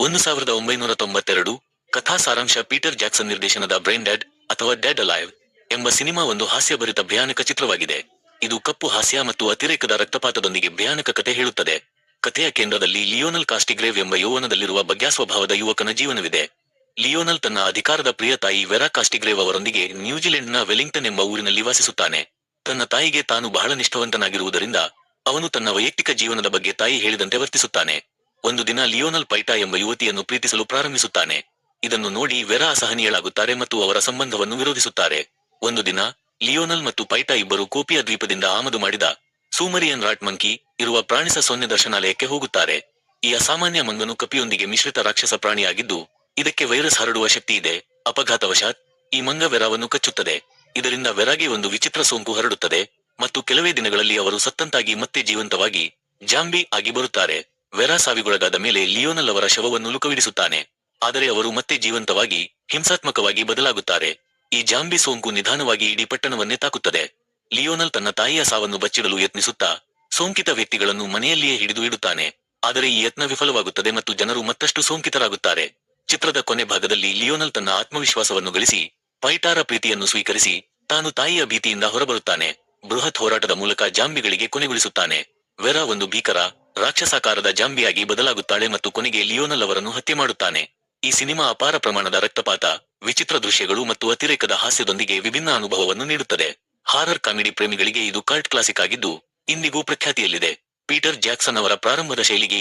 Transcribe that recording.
ಒಂದು ಸಾವಿರದ ಒಂಬೈನೂರ ತೊಂಬತ್ತೆರಡು ಕಥಾ ಸಾರಾಂಶ ಪೀಟರ್ ಜಾಕ್ಸನ್ ನಿರ್ದೇಶನದ ಬ್ರೈನ್ ಡ್ಯಾಡ್ ಅಥವಾ ಡ್ಯಾಡ್ ಅಲೈವ್ ಎಂಬ ಸಿನಿಮಾ ಒಂದು ಹಾಸ್ಯಭರಿತ ಭಯಾನಕ ಚಿತ್ರವಾಗಿದೆ. ಇದು ಕಪ್ಪು ಹಾಸ್ಯ ಮತ್ತು ಅತಿರೇಕದ ರಕ್ತಪಾತದೊಂದಿಗೆ ಭಯಾನಕ ಕತೆ ಹೇಳುತ್ತದೆ. ಕಥೆಯ ಕೇಂದ್ರದಲ್ಲಿ ಲಿಯೋನಲ್ ಕಾಸ್ಟಿಗ್ರೇವ್ ಎಂಬ ಯೌವನದಲ್ಲಿರುವ ಬಗ್ಯಾಸ್ವಭಾವದ ಯುವಕನ ಜೀವನವಿದೆ. ಲಿಯೋನಲ್ ತನ್ನ ಅಧಿಕಾರದ ಪ್ರಿಯ ತಾಯಿ ವೆರಾ ಕಾಸ್ಟಿಗ್ರೇವ್ ಅವರೊಂದಿಗೆ ನ್ಯೂಜಿಲೆಂಡ್ನ ವೆಲಿಂಗ್ಟನ್ ಎಂಬ ಊರಿನಲ್ಲಿ ವಾಸಿಸುತ್ತಾನೆ ತನ್ನ ತಾಯಿಗೆ ತಾನು ಬಹಳ ನಿಷ್ಠಾವಂತನಾಗಿರುವುದರಿಂದ ಅವನು ತನ್ನ ವೈಯಕ್ತಿಕ ಜೀವನದ ಬಗ್ಗೆ ತಾಯಿ ಹೇಳಿದಂತೆ ವರ್ತಿಸುತ್ತಾನೆ. ಒಂದು ದಿನ ಲಿಯೋನಲ್ ಪೈಟಾ ಎಂಬ ಯುವತಿಯನ್ನು ಪ್ರೀತಿಸಲು ಪ್ರಾರಂಭಿಸುತ್ತಾನೆ. ಇದನ್ನು ನೋಡಿ ವೆರಾ ಅಸಹನೀಯಳಾಗುತ್ತಾರೆ ಮತ್ತು ಅವರ ಸಂಬಂಧವನ್ನು ವಿರೋಧಿಸುತ್ತಾರೆ. ಒಂದು ದಿನ, ಲಿಯೋನಲ್ ಮತ್ತು ಪೈಟಾ ಇಬ್ಬರು ಕೋಪಿಯ ದ್ವೀಪದಿಂದ ಆಮದು ಮಾಡಿದ ಸೂಮರಿಯನ್ ರಾಟ್ ಮಂಕಿ ಇರುವ ಪ್ರಾಣಿಸ ಸೊನ್ನೆ ದರ್ಶನಾಲಯಕ್ಕೆ ಹೋಗುತ್ತಾರೆ. ಈ ಅಸಾಮಾನ್ಯ ಮಂಗನು ಕಪಿಯೊಂದಿಗೆ ಮಿಶ್ರಿತ ರಾಕ್ಷಸ ಪ್ರಾಣಿಯಾಗಿದ್ದು, ಇದಕ್ಕೆ ವೈರಸ್ ಹರಡುವ ಶಕ್ತಿ ಇದೆ, ಅಪಘಾತವಶಾತ್ ಈ ಮಂಗ ವೆರಾವನ್ನು ಕಚ್ಚುತ್ತದೆ. ಇದರಿಂದ ವೆರಾಗೆ ಒಂದು ವಿಚಿತ್ರ ಸೋಂಕು ಹರಡುತ್ತದೆ ಮತ್ತು ಕೆಲವೇ ದಿನಗಳಲ್ಲಿ ಅವರು ಸತ್ತಂತಾಗಿ ಮತ್ತೆ ಜೀವಂತವಾಗಿ ಜಾಂಬಿ ಆಗಿ ಬರುತ್ತಾರೆ. ವೆರಾ ಸಾವಿಗೊಳಗಾದ ಮೇಲೆ ಲಿಯೋನಲ್ ಅವರ ಶವವನ್ನು ಲುಕವಿಡಿಸುತ್ತಾನೆ. ಆದರೆ ಅವರು ಮತ್ತೆ ಜೀವಂತವಾಗಿ, ಹಿಂಸಾತ್ಮಕವಾಗಿ ಬದಲಾಗುತ್ತಾರೆ. ಈ ಜಾಂಬಿ ಸೋಂಕು ನಿಧಾನವಾಗಿ ಇಡೀ ಪಟ್ಟಣವನ್ನೇ ತಾಕುತ್ತದೆ. ಲಿಯೋನಲ್ ತನ್ನ ತಾಯಿಯ ಸಾವನ್ನು ಬಚ್ಚಿಡಲು ಯತ್ನಿಸುತ್ತಾ, ಸೋಂಕಿತ ವ್ಯಕ್ತಿಗಳನ್ನು ಮನೆಯಲ್ಲಿಯೇ ಹಿಡಿದು ಇಡುತ್ತಾನೆ. ಆದರೆ ಈ ಯತ್ನ ವಿಫಲವಾಗುತ್ತದೆ ಮತ್ತು ಜನರು ಮತ್ತಷ್ಟು ಸೋಂಕಿತರಾಗುತ್ತಾರೆ. ಚಿತ್ರದ ಕೊನೆ ಭಾಗದಲ್ಲಿ ಲಿಯೋನಲ್ ತನ್ನ ಆತ್ಮವಿಶ್ವಾಸವನ್ನು ಗಳಿಸಿ ಪೈಟಾರ ಪ್ರೀತಿಯನ್ನು ಸ್ವೀಕರಿಸಿ, ತಾನು ತಾಯಿಯ ಭೀತಿಯಿಂದ ಹೊರಬರುತ್ತಾನೆ. ಬೃಹತ್ ಹೋರಾಟದ ಮೂಲಕ ಜಾಂಬಿಗಳಿಗೆ ಕೊನೆಗೊಳಿಸುತ್ತಾನೆ. ವೆರಾ ಒಂದು ಭೀಕರ ರಾಕ್ಷಸಾಕಾರದ ಜಾಂಬಿಯಾಗಿ ಬದಲಾಗುತ್ತಾಳೆ ಮತ್ತು ಕೊನೆಗೆ ಲಿಯೋನಲ್ ಅವರನ್ನು ಹತ್ಯೆ ಮಾಡುತ್ತಾನೆ. ಈ ಸಿನಿಮಾ ಅಪಾರ ಪ್ರಮಾಣದ ರಕ್ತಪಾತ, ವಿಚಿತ್ರ ದೃಶ್ಯಗಳು ಮತ್ತು ಅತಿರೇಕದ ಹಾಸ್ಯದೊಂದಿಗೆ ವಿಭಿನ್ನ ಅನುಭವವನ್ನು ನೀಡುತ್ತದೆ. ಹಾರರ್ ಕಾಮಿಡಿ ಪ್ರೇಮಿಗಳಿಗೆ ಇದು ಕಲ್ಟ್ ಕ್ಲಾಸಿಕ್ ಆಗಿದ್ದು, ಇಂದಿಗೂ ಪ್ರಖ್ಯಾತಿಯಲ್ಲಿದೆ. ಪೀಟರ್ ಜಾಕ್ಸನ್ ಅವರ ಪ್ರಾರಂಭದ ಶೈಲಿಗೆ